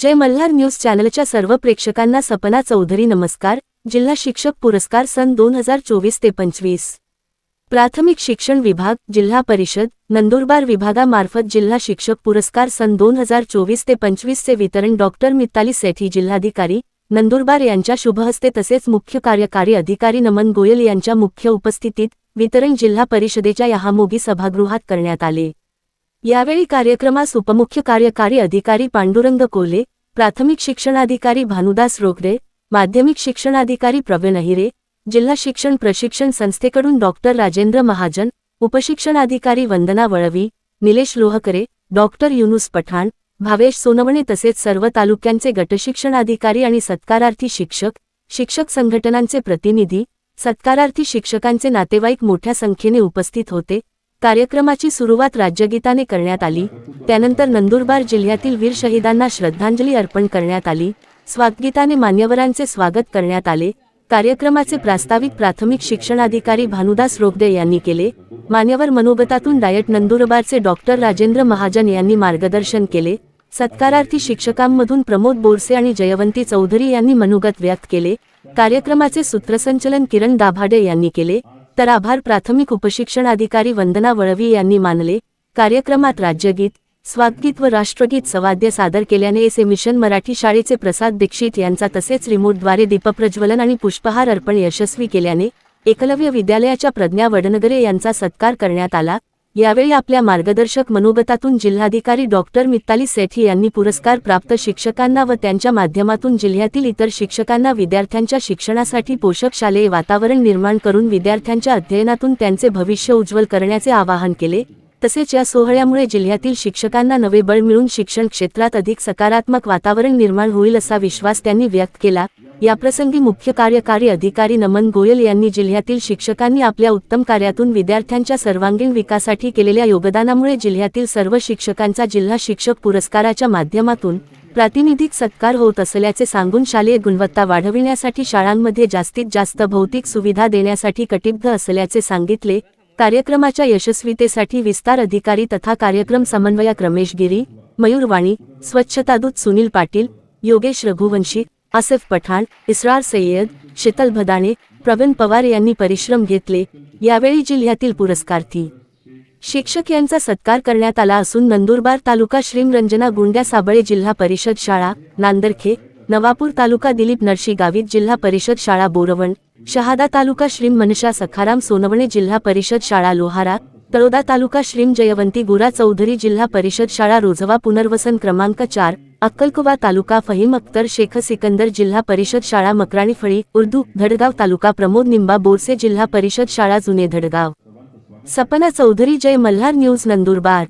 जय Malhar news चॅनलच्या सर्व प्रेक्षकांना सपना चौधरी नमस्कार. जिल्हा शिक्षक पुरस्कार सन दोन हजार चोवीस ते पंचवीस. प्राथमिक शिक्षण विभाग जिल्हा परिषद नंदुरबार विभागामार्फत जिल्हा शिक्षक पुरस्कार सन दोन हजार चोवीस ते पंचवीसचे वितरण डॉक्टर मित्ताली सेठी जिल्हाधिकारी नंदुरबार यांच्या शुभहस्ते तसेच मुख्य कार्यकारी अधिकारी नमन गोयल यांच्या मुख्य उपस्थितीत वितरण जिल्हा परिषदेच्या यहामोगी सभागृहात करण्यात आले. यावेळी कार्यक्रमास उपमुख्य कार्यकारी अधिकारी पांडुरंग कोले प्राथमिक शिक्षणाधिकारी भानुदास रोगडे माध्यमिक शिक्षणाधिकारी प्रवीण अहिरे जिल्हा शिक्षण प्रशिक्षण संस्थेकडून डॉक्टर राजेंद्र महाजन उपशिक्षणाधिकारी वंदना वळवी निलेश लोहकरे डॉक्टर युनुस पठाण भावेश सोनवणे तसेच सर्व तालुक्यांचे गटशिक्षणाधिकारी आणि सत्कारार्थी शिक्षक शिक्षक संघटनांचे प्रतिनिधी सत्कारार्थी शिक्षकांचे नातेवाईक मोठ्या संख्येने उपस्थित होते. कार्यक्रमाची सुरुवात राज्यगीताने करण्यात आली. त्यानंतर नंदुरबार जिल्ह्यातील वीर शहीदांना श्रद्धांजली अर्पण करण्यात आली. स्वागगीताने मान्यवरांचे स्वागत करण्यात आले. कार्यक्रमाचे प्रास्ताविक प्राथमिक शिक्षणाधिकारी भानुदास रोगदे यांनी केले. मान्यवर मनोगतातून डायट नंदुरबारचे डॉक्टर राजेंद्र महाजन यांनी मार्गदर्शन केले. सत्कारार्थी शिक्षकांमधून प्रमोद बोरसे आणि जयवंती चौधरी यांनी मनोगत व्यक्त केले. कार्यक्रमाचे सूत्रसंचलन किरण दाभाडे यांनी केले. तर आभार. प्राथमिक उपशिक्षण अधिकारी वंदना वळवी यांनी मानले कार्यक्रमात राज्यगीत स्वागगीत व राष्ट्रगीत सवाद्य सादर केल्याने एस ए मिशन मराठी शाळेचे प्रसाद दीक्षित यांचा तसेच रिमोटद्वारे दीपप्रज्वलन आणि पुष्पहार अर्पण यशस्वी केल्याने एकलव्य विद्यालयाच्या प्रज्ञा वडनगरे यांचा सत्कार करण्यात आला. यावेळी आपल्या मार्गदर्शक मनोगतातून जिल्हाधिकारी डॉक्टर मित्ताली सेठी यांनी पुरस्कार प्राप्त शिक्षकांना व त्यांच्या माध्यमातून जिल्ह्यातील इतर शिक्षकांना विद्यार्थ्यांच्या शिक्षणासाठी पोषक शालेय वातावरण निर्माण करून विद्यार्थ्यांच्या अध्ययनातून त्यांचे भविष्य उज्ज्वल करण्याचे आवाहन केले. तसेच या सोहळ्यामुळे जिल्ह्यातील शिक्षकांना नवे बळ मिळून शिक्षण क्षेत्रात अधिक सकारात्मक वातावरण निर्माण होईल असा विश्वास त्यांनी व्यक्त केला. याप्रसंगी मुख्य कार्यकारी अधिकारी नमन गोयल यांनी जिल्ह्यातील शिक्षकांनी आपल्या उत्तम कार्यातून विद्यार्थ्यांच्या सर्वांगीण विकासासाठी केलेल्या योगदानामुळे जिल्ह्यातील सर्व शिक्षकांचा जिल्हा शिक्षक पुरस्काराच्या माध्यमातून प्रातिनिधिक सत्कार होत असल्याचे सांगून शालेय गुणवत्ता वाढविण्यासाठी शाळांमध्ये जास्तीत जास्त भौतिक सुविधा देण्यासाठी कटिबद्ध असल्याचे सांगितले. कार्यक्रमाच्या यशस्वीतेसाठी विस्तार अधिकारी तथा कार्यक्रम समन्वयक रमेश गिरी मयूरवाणी स्वच्छतादूत सुनील पाटील योगेश रघुवंशी आसिफ पठाण इस्रार सय्यद शीतल भदाणे प्रवीण पवार यांनी परिश्रम घेतले यावेळी जिल्ह्यातील पुरस्कार्थी शिक्षक यांचा सत्कार करण्यात आला असून नंदुरबार तालुका श्रीमरंजना गुंड्या साबळे जिल्हा परिषद शाळा नांदरखे नवापूर तालुका दिलीप नरशी गावित जिल्हा परिषद शाळा बोरवण शहादा तालुका श्रीम मनशा सखाराम सोनवणे जिल्हा परिषद शाळा लोहारा तळोदा तालुका श्रीम जयवंती गुरा चौधरी जिल्हा परिषद शाळा रोझवा पुनर्वसन क्रमांक चार अक्कलकुवा तालुका फहीम अख्तर शेख सिकंदर जिल्हा परिषद शाळा मकराणी फळी उर्दू धडगाव तालुका प्रमोद निंबा बोरसे जिल्हा परिषद शाळा जुने धडगाव. सपना चौधरी जय मल्हार न्यूज नंदुरबार.